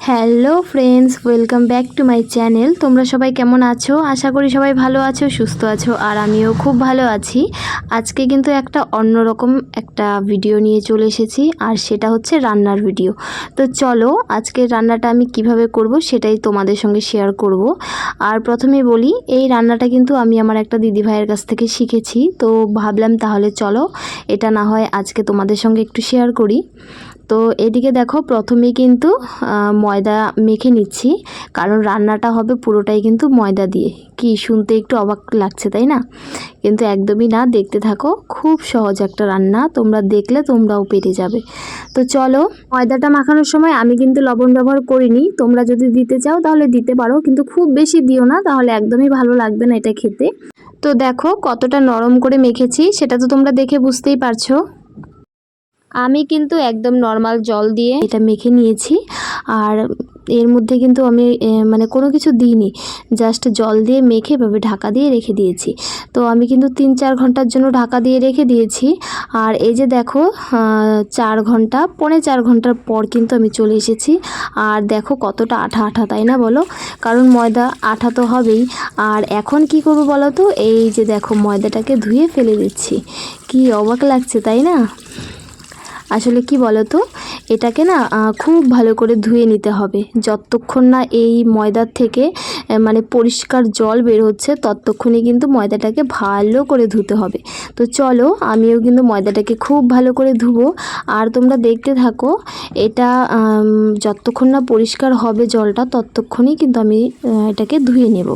Hello friends, welcome back to my channel. তোমরা সবাই কেমন আছো? আশা করি সবাই ভালো আছো, সুস্থ আছো, আর আমিও খুব ভালো আছি। আজকে কিন্তু একটা অন্যরকম একটা ভিডিও নিয়ে চলে এসেছি, আর সেটা হচ্ছে রান্নার ভিডিও। তো চলো, আজকের রান্নাটা আমি কীভাবে করব সেটাই তোমাদের সঙ্গে শেয়ার করব। আর প্রথমে বলি, এই রান্নাটা কিন্তু আমি আমার একটা দিদি ভাইয়ের কাছ থেকে শিখেছি। তো ভাবলাম তাহলে চলো, এটা না হয় আজকে তোমাদের সঙ্গে একটু শেয়ার করি। তো এদিকে দেখো প্রথমেই কিন্তু ময়দা মেখে নিচ্ছি। কারণ রান্নাটা হবে পুরোটাই কিন্তু ময়দা দিয়ে। কি শুনতে একটু অবাক লাগছে, তাই না? কিন্তু একদমই না, দেখতে থাকো, খুব সহজ একটা রান্না। তোমরা দেখলে তোমরাও পেরে যাবে। তো চলো, ময়দাটা মাখানোর সময় আমি কিন্তু লবণ ব্যবহার করিনি। তোমরা যদি দিতে চাও তাহলে দিতে পারো, কিন্তু খুব বেশি দিও না, তাহলে একদমই ভালো লাগবে না এটা খেতে। তো দেখো কতটা নরম করে মেখেছি, সেটা তো তোমরা দেখে বুঝতেই পারছ। আমি কিন্তু একদম নর্মাল জল দিয়ে এটা মেখে নিয়েছি। আর এর মধ্যে কিন্তু আমি মানে কোনো কিছু দিইনি। জাস্ট জল দিয়ে মেখে এভাবে ঢাকা দিয়ে রেখে দিয়েছি। তো আমি কিন্তু তিন চার ঘণ্টার জন্য ঢাকা দিয়ে রেখে দিয়েছি। আর এই যে দেখো চার ঘণ্টা, পৌনে চার ঘণ্টার পর কিন্তু আমি চলে এসেছি। আর দেখো কতটা আঠা আঠা, তাই না বলো? কারণ ময়দা আঠা তো হবেই। আর এখন কি করব বলো তো? এই যে দেখো ময়দাটাকে ধুয়ে ফেলে দিচ্ছি। কি অবাক লাগছে, তাই না? আসলে কি বলতো? এটাকে না খুব ভালো করে ধুয়ে নিতে হবে। যতক্ষণ না এই ময়দার থেকে মানে পরিষ্কার জল বের হচ্ছে, ততক্ষণই কিন্তু ময়দাটাকে ভালো করে ধুতে হবে। তো চলো, আমিও কিন্তু ময়দাটাকে খুব ভালো করে ধুবো। আর তোমরা দেখতে থাকো, এটা যতক্ষণ না পরিষ্কার হবে জলটা, ততক্ষণই কিন্তু আমি এটাকে ধুয়ে নেব।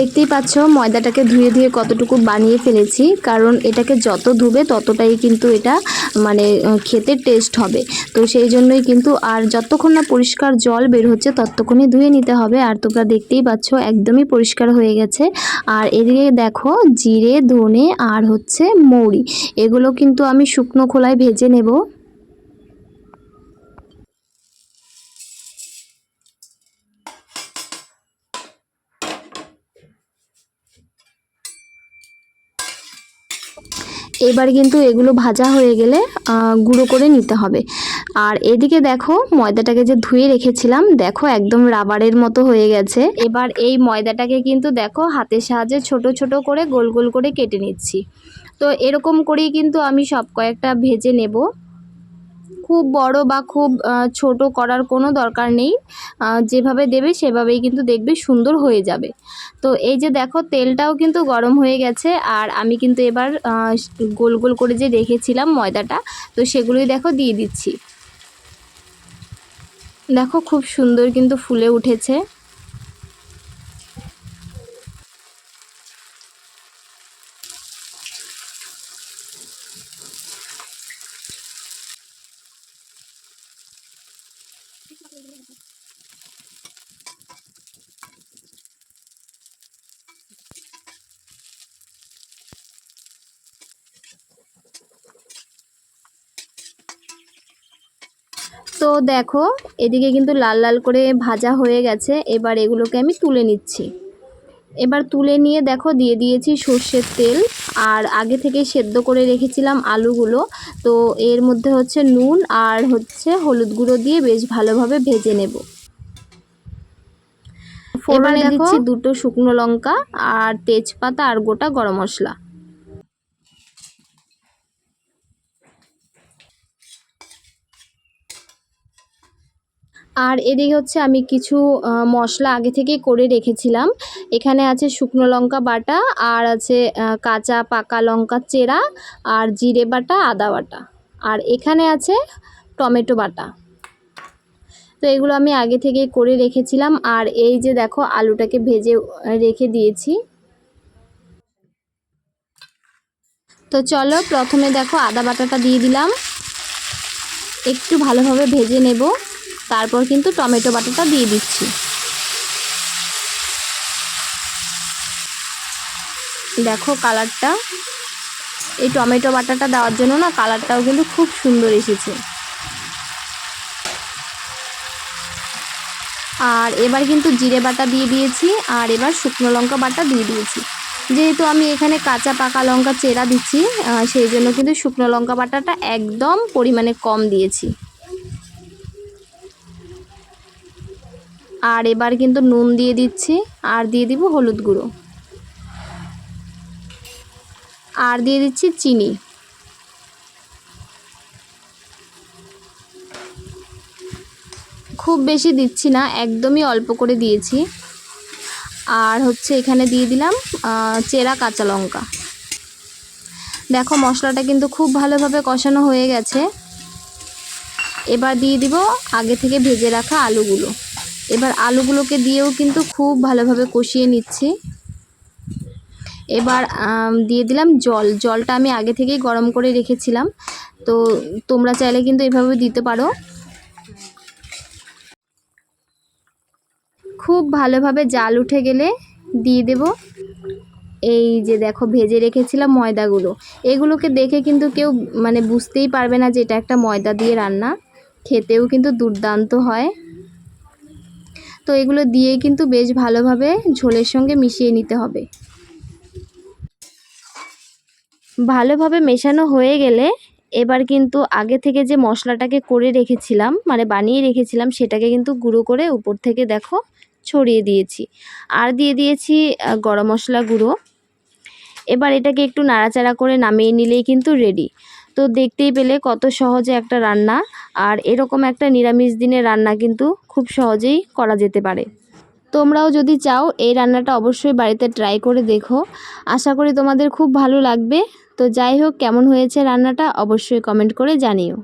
দেখতেই পাচ্ছ, ময়দাটাকে ধুয়ে ধুয়ে কতটুকু বানিয়ে ফেলেছি, কারণ এটাকে যত ধুবে ততটাই কিন্তু এটা মানে খেতে টেস্ট হবে। তো সেই জন্যই কিন্তু আর যতক্ষণ না পরিষ্কার জল বের হচ্ছে ততক্ষণই ধুয়ে নিতে হবে। আর তোমরা দেখতেই পাচ্ছ, একদমই পরিষ্কার হয়ে গেছে। আর এদিকে দেখো, জিরে, ধনে আর হচ্ছে মৌরি। এগুলো কিন্তু আমি শুকনো খোলায় ভেজে নেব। এবার কিন্তু এগুলো ভাজা হয়ে গেলে গুঁড়ো করে নিতে হবে। আর এদিকে দেখো, ময়দাটাকে যে ধুয়ে রেখেছিলাম, দেখো একদম রাবারের মতো হয়ে গেছে। এবার এই ময়দাটাকে কিন্তু দেখো, হাতের সাহায্যে ছোট ছোট করে গোল গোল করে কেটে নিচ্ছি। তো এরকম করেই কিন্তু আমি সব কয়েকটা ভেজে নেব। খুব বড় বা খুব ছোট করার কোনো দরকার নেই। যেভাবে দেবে সেভাবেই কিন্তু দেখবে সুন্দর হয়ে যাবে। তো এই যে দেখো তেলটাও কিন্তু গরম হয়ে গেছে আর আমি কিন্তু এবার গোল গোল করে যে রেখেছিলাম ময়দাটা, তো সেগুলোই দেখো দিয়ে দিচ্ছি। দেখো খুব সুন্দর কিন্তু ফুলে উঠেছে। তো দেখো, এদিকে কিন্তু লাল লাল করে ভাজা হয়ে গেছে। এবার এগুলোকে আমি তুলে নিচ্ছি। এবার তুলে নিয়ে দেখো দিয়ে দিয়েছি সর্ষের তেল আর আগে থেকে সেদ্ধ করে রেখেছিলাম আলুগুলো। তো এর মধ্যে হচ্ছে নুন আর হচ্ছে হলুদ গুঁড়ো দিয়ে বেশ ভালোভাবে ভেজে নেব। ফোড়ন দিচ্ছি দুটো শুকনো লঙ্কা আর তেজপাতা আর গোটা গরম মশলা। আর এদিকে হচ্ছে আমি কিছু মশলা আগে থেকে করে রেখেছিলাম। এখানে আছে শুকনো লঙ্কা বাটা, আর আছে কাঁচা পাকা লঙ্কা চেরা, আর জিরে বাটা, আদা বাটা। আর এখানে আছে টমেটো বাটা। তো এগুলো আমি আগে থেকে করে রেখেছিলাম, আর এই যে দেখো আলুটাকে ভেজে রেখে দিয়েছি। তো চলো প্রথমে দেখো আদা বাটাটা দিয়ে দিলাম। একটু ভালোভাবে ভেজে নেব। তারপর কিন্তু টমেটো বাটাটা দিয়ে দিচ্ছি। দেখো কালারটা। এই টমেটো বাটাটা দেওয়ার জন্য না কালারটাও কিন্তু খুব সুন্দর এসেছে। আর এবার কিন্তু জিরে বাটা দিয়ে দিয়েছি, আর এবার শুকনো লঙ্কা বাটা দিয়ে দিয়েছি। যেহেতু আমি এখানে কাঁচা পাকা লঙ্কা চেরা দিচ্ছি সেই জন্য কিন্তু শুকনো লঙ্কা বাটাটা একদম পরিমাণে কম দিয়েছি। আর এবার কিন্তু নুন দিয়ে দিচ্ছি, আর দিয়ে দিব হলুদ গুঁড়ো। আর দিয়ে দিচ্ছি চিনি। খুব বেশি দিচ্ছি না, একদমই অল্প করে দিয়েছি। আর হচ্ছে এখানে দিয়ে দিলাম চেরা কাঁচা লঙ্কা। দেখো মশলাটা কিন্তু খুব ভালোভাবে কষানো হয়ে গেছে। এবার দিয়ে দিব আগে থেকে ভেজে রাখা আলুগুলো। এবার আলুগুলোকে দিয়েও কিন্তু খুব ভালোভাবে কষিয়ে নিচ্ছি। এবার দিয়ে দিলাম জল। জলটা আমি আগে থেকেই গরম করে রেখেছিলাম। তো তোমরা চাইলে কিন্তু এভাবে দিতে পারো। খুব ভালোভাবে জাল উঠে গেলে দিয়ে দেব। এই যে দেখো, ভেজে রেখেছিলাম ময়দাগুলো। এগুলোকে দেখে কিন্তু কেউ মানে বুঝতেই পারবে না যে এটা একটা ময়দা দিয়ে রান্না। খেতেও কিন্তু দুর্দান্ত হয়। তো এগুলো দিয়ে কিন্তু বেশ ভালোভাবে ঝোলের সঙ্গে মিশিয়ে নিতে হবে। ভালোভাবে মেশানো হয়ে গেলে এবার কিন্তু আগে থেকে যে মশলাটাকে করে রেখেছিলাম মানে বানিয়ে রেখেছিলাম, সেটাকে কিন্তু গুঁড়ো করে উপর থেকে দেখো ছড়িয়ে দিয়েছি। আর দিয়ে দিয়েছি গরম মশলা গুঁড়ো। এবার এটাকে একটু নাড়াচাড়া করে নামিয়ে নিলেই কিন্তু রেডি তো দেখতেই পেলে কত সহজে একটা রান্না আর এরকম একটা নিরামিষ দিনের রান্না কিন্তু খুব সহজেই করা যেতে পারে। তোমরাও যদি চাও এই রান্নাটা অবশ্যই বাড়িতে ট্রাই করে দেখো। আশা করি তোমাদের খুব ভালো লাগবে। তো যাই হোক, কেমন হয়েছে রান্নাটা অবশ্যই কমেন্ট করে জানিও।